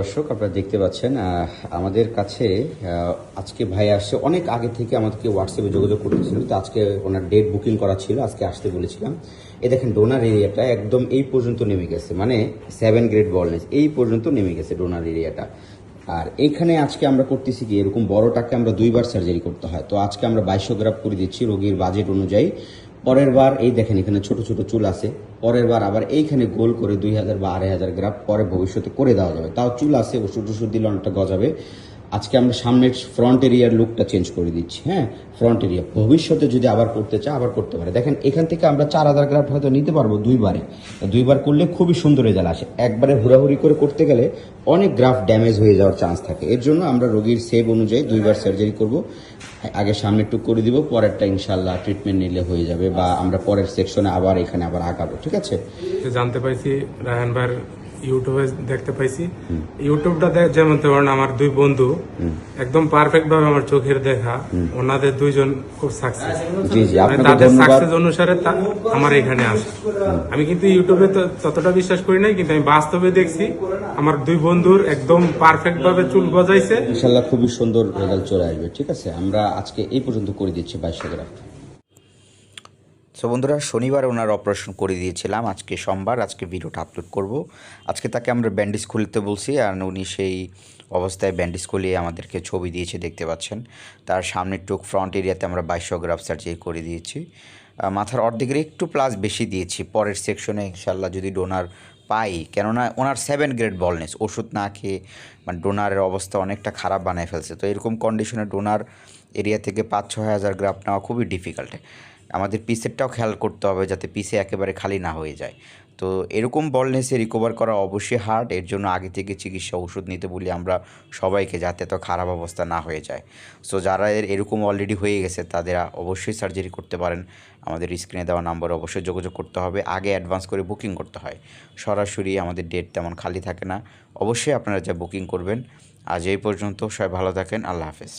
দর্শক, আপনারা দেখতে পাচ্ছেন আমাদের কাছে আজকে ভাই আসছে অনেক আগে থেকে আমাদেরকে হোয়াটসঅ্যাপে যোগাযোগ করতেছিল। তো আজকে ওনার ডেট বুকিং করা ছিল, আজকে আসতে বলেছিলাম। এ দেখেন ডোনার এরিয়াটা একদম এই পর্যন্ত নেমে গেছে মানে সেভেন গ্রেড বলনেস এই পর্যন্ত নেমে গেছে ডোনার এরিয়াটা আর এখানে আজকে আমরা করতেছি কি, এরকম বড়টাকে আমরা দুইবার সার্জারি করতে হয়। তো আজকে আমরা বাইশো গ্রাফ করে দিচ্ছি রোগীর বাজেট অনুযায়ী। পরের বার, এই দেখেন এখানে ছোট ছোট চুল আছে। পরের বার আবার এইখানে গোল করে দুই হাজার বা আড়াই হাজার গ্রাম পরে ভবিষ্যতে করে দেওয়া যাবে। তাও চুল আছে ওষুধ ওষুধ দিলে অনেকটা গজাবে। আজকে আমরা সামনের ফ্রন্ট এরিয়ার লুকটা চেঞ্জ করে দিচ্ছি হ্যাঁ? ফ্রন্ট এরিয়া ভবিষ্যতে যদি আবার করতে চায়, আবার করতে পারে। দেখেন, এখান থেকে আমরা চার হাজার গ্রাফ হয়তো নিতে পারব দুইবারে। দুইবার করলে খুবই সুন্দর রেজাল্ট আসে। একবারে হুড়াহুড়ি করে করতে গেলে অনেক গ্রাফ ড্যামেজ হয়ে যাওয়ার চান্স থাকে। এর জন্য আমরা রোগীর সেভ অনুযায়ী দুইবার সার্জারি করব। আগে সামনে টুক করে দিব, পরেরটা ইনশাল্লাহ ট্রিটমেন্ট নিলে হয়ে যাবে বা আমরা পরের সেকশনে আবার এখানে আবার আগাবো, ঠিক আছে? জানতে পাইছি রায়হান ভাইয়ের ইউটিউবে দেখতে পাইছি। ইউটিউবটা দেখ যেমন ধরেন আমার দুই বন্ধু একদম পারফেক্ট ভাবে আমার চোখের দেখা ওনাদের দুইজন খুব সাকসেস তাদের সাকসেস অনুসারে আমার এখানে আসে। আমি কিন্তু ইউটিউবে তো ততটা বিশ্বাস করি নাই কিন্তু আমি বাস্তবে দেখছি আমার দুই বন্ধুর একদম পারফেক্ট ভাবে চুল গজাইছে। ইনশাল্লাহ খুবই সুন্দর রেজাল্ট চলে আসবে ঠিক আছে? আমরা আজকে এই পর্যন্ত করে দিচ্ছি বাইশশো গ্রাম সো বন্ধুরা, শনিবার ওনার অপারেশন করে দিয়েছিলাম। আজকে সোমবার, আজকে ভিডিওটা আপলোড করব। আজকে তাকে আমরা ব্যান্ডেজ খুলতে বলছি আর উনি সেই অবস্থায় ব্যান্ডেজ খুলিয়ে আমাদেরকে ছবি দিয়েছে, দেখতে পাচ্ছেন। তার সামনের টুক ফ্রন্ট এরিয়াতে আমরা বাইশশো গ্রাফ সার্জারি করে দিয়েছি। মাথার অর্ধেকের একটু প্লাস বেশি দিয়েছি। পরের সেকশনে ইনশাল্লাহ যদি ডোনার পাই, কেননা ওনার সেভেন গ্রেড বলনেস ওষুধ না খেয়ে মানে ডোনারের অবস্থা অনেকটা খারাপ বানায় ফেলছে। তো এরকম কন্ডিশনে ডোনার এরিয়া থেকে পাঁচ ছয় হাজার গ্রাফ নেওয়া খুবই ডিফিকাল্ট আমাদের পিসেরটাও খেয়াল করতে হবে যাতে পিসে একেবারে খালি না হয়ে যায়। তো এরকম বলনেসে রিকভার করা অবশ্যই হার্ড এর জন্য আগে থেকে চিকিৎসা ওষুধ নিতে বলি আমরা সবাইকে যাতে তো খারাপ অবস্থা না হয়ে যায়। সো যারা এর এরকম অলরেডি হয়ে গেছে, তাদের অবশ্যই সার্জারি করতে পারেন। আমাদের স্ক্রিনে দেওয়া নাম্বারে অবশ্যই যোগাযোগ করতে হবে। আগে অ্যাডভান্স করে বুকিং করতে হয়। সরাসরি আমাদের ডেট তেমন খালি থাকে না। অবশ্যই আপনারা যা বুকিং করবেন। আজ এই পর্যন্ত সবাই ভালো থাকেন। আল্লাহ হাফেজ।